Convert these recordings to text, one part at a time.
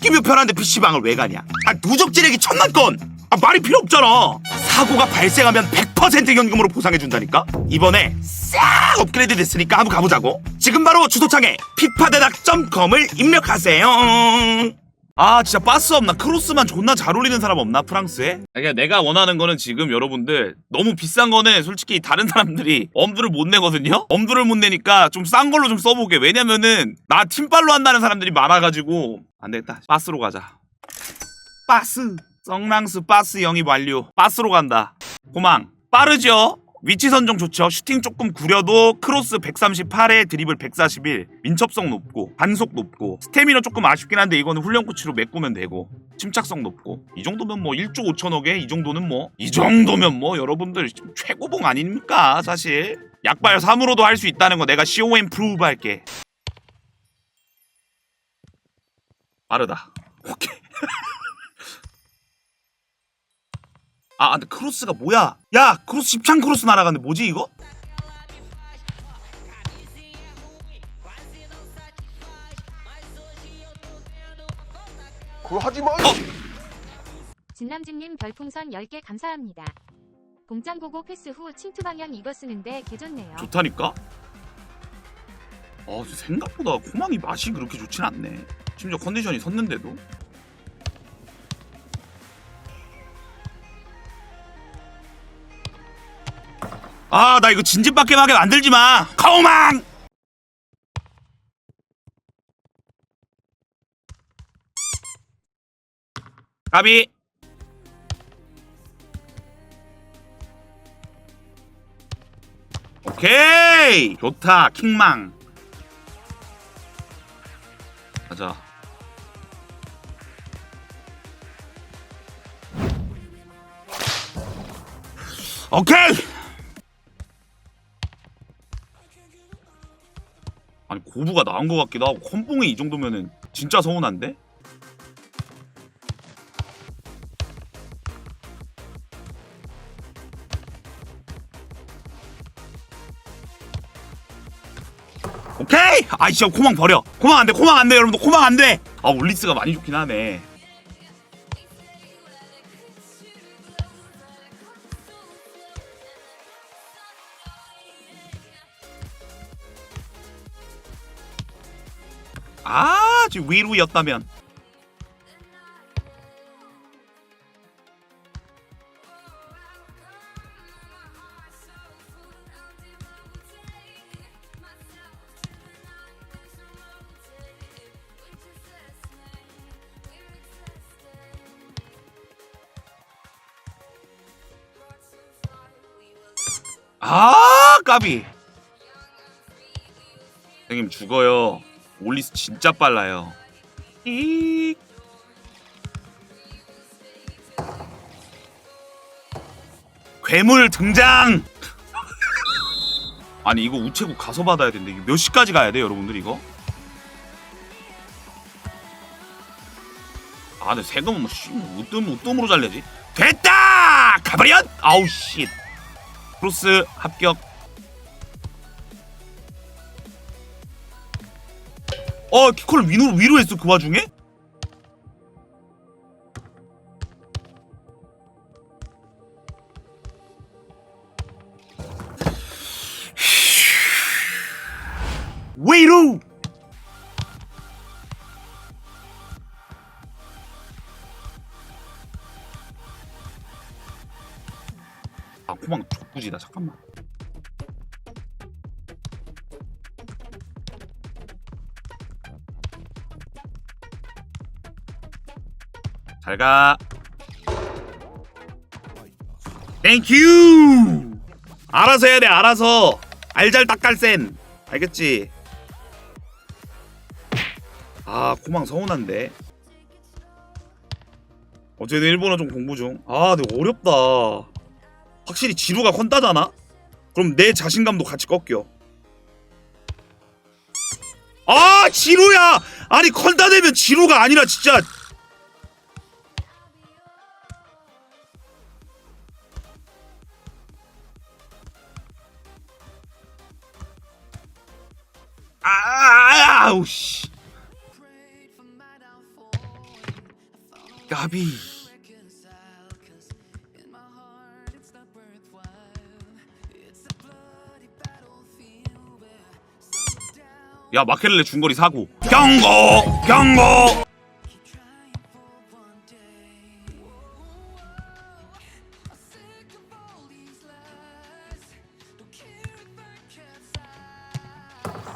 끼면 편한데 PC방을 왜 가냐? 아, 누적 지르기 천만 건! 아, 말이 필요 없잖아! 사고가 발생하면 100% 현금으로 보상해준다니까? 이번에 싹 업그레이드 됐으니까 한번 가보자고. 지금 바로 주소창에 피파대낙.com을 입력하세요. 아 진짜 바스 없나? 크로스만 존나 잘 어울리는 사람 없나 프랑스에? 그러니까 내가 원하는 거는 지금 여러분들 너무 비싼 거는 솔직히 다른 사람들이 엄두를 못 내거든요? 엄두를 못 내니까 좀 싼 걸로 좀 써보게. 왜냐면은 나 팀빨로 한다는 사람들이 많아가지고. 안 되겠다. 바스로 가자. 바스. 성랑스 바스 영입 완료. 바스로 간다. 고망. 빠르죠? 위치 선정 좋죠. 슈팅 조금 구려도 크로스 138에 드리블 141, 민첩성 높고 반속 높고 스태미너 조금 아쉽긴 한데 이거는 훈련 코치로 메꾸면 되고 침착성 높고 이 정도면 뭐 1조 5천억에 이 정도는 뭐 이 정도면 뭐 여러분들 최고봉 아닙니까 사실? 약발 3으로도 할 수 있다는 거 내가 COM 프루브 할게. 빠르다. 오케이 아 근데 크로스가 뭐야 야 크로스 십창 크로스 날아갔는데 뭐지 이거? 그거 하지 마. 진남진님 별풍선 10개 감사합니다. 공짱고고 패스 후 침투 방향 이거 쓰는데 개좋네요. 좋다니까? 아 생각보다 코망이 맛이 그렇게 좋진 않네 심지어 컨디션이 섰는데도 아 나 이거 진진밖에 하게 만들지 마. 카오망! 가비. 오케이. 좋다. 킹망. 가자. 오케이 고부가 나은 것 같기도 하고 컴봉이 이 정도면은 진짜 서운한데? 오케이! 아이 진짜 코망 버려 코망 안 돼 코망 안 돼 여러분들 코망 안 돼 아 올리스가 많이 좋긴 하네 아 지금 위루였다면. 아 까비. 선생님 죽어요 올리스 진짜 빨라요. 이. 괴물 등장! 아니 이거 우체국 가서 받아야 되는데 몇 시까지 가야 돼 여러분들 이거? 아 근데 세금은 뭐 씨, 우뜸 우뜸으로 잘내지? 됐다! 가버렸 아우 씨. 크로스 합격 어 키콜 위로 위로 했어 그 와중에? 위로 아 코망 족구지다 잠깐만 잘가. 땡큐 알아서 해야 돼 알아서. 알잘 딱갈센. 알겠지? 아 코망 서운한데. 어제는 일본어 좀 공부 중아 근데 어렵다. 확실히 지루가 컨따잖아? 그럼 내 자신감도 같이 꺾여. 아 지루야! 아니 컨따 되면 지루가 아니라 진짜 아, 아우 씨. 까비. 야 마켈렐레 중거리 사고. 경고! 경고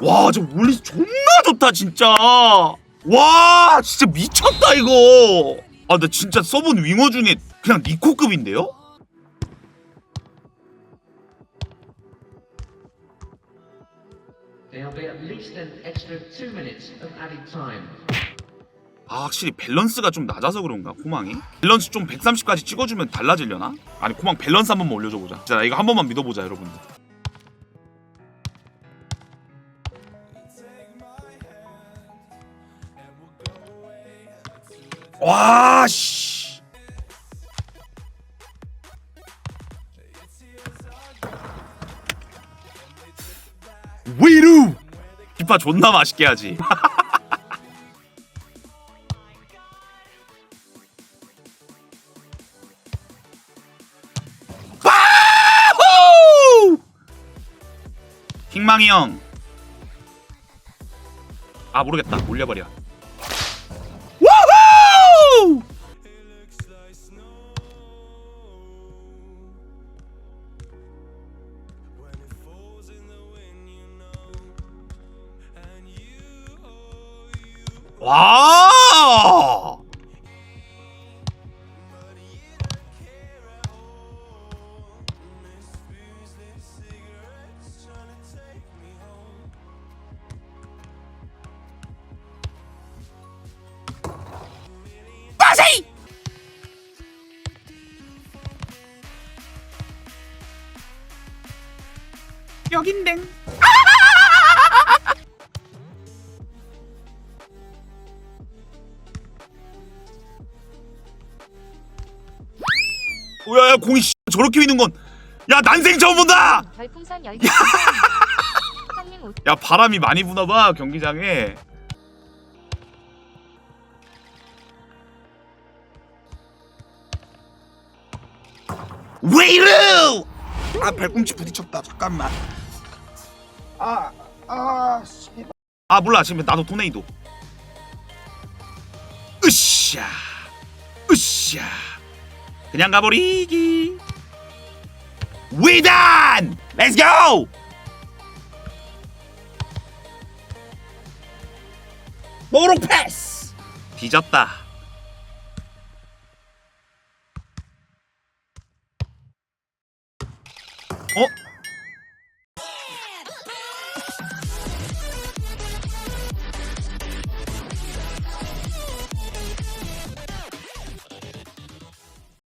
와 저 물리 존나 좋다 진짜 와 진짜 미쳤다 이거 아 나 진짜 써본 윙어 중에 그냥 니코급인데요? 아 확실히 밸런스가 좀 낮아서 그런가 코망이? 밸런스 좀 130까지 찍어주면 달라지려나? 아니 코망 밸런스 한 번만 올려줘 보자 진짜 나 이거 한 번만 믿어보자 여러분들 와 씨. 위루 기파 존나 맛있게 하지! 킹망이 형. 아 모르겠다. 올려버려. 와! 빠세이! 여긴댕. 야, 야, 공이 씨, 저렇게 휘는 건. 야, 난생 처음 본다! 별풍선 10개 감사합니다. 형님 오 야, 바람이 많이 부나봐, 경기장에. 왜 이래! 아, 발꿈치 부딪혔다. 잠깐만. 아, 아, 씨. 아, 몰라. 지금 나도 토네이도. 으쌰. 으쌰. 그냥 가버리기. 위단! 렛츠 고! 모로 패스! 뒤졌다. 어?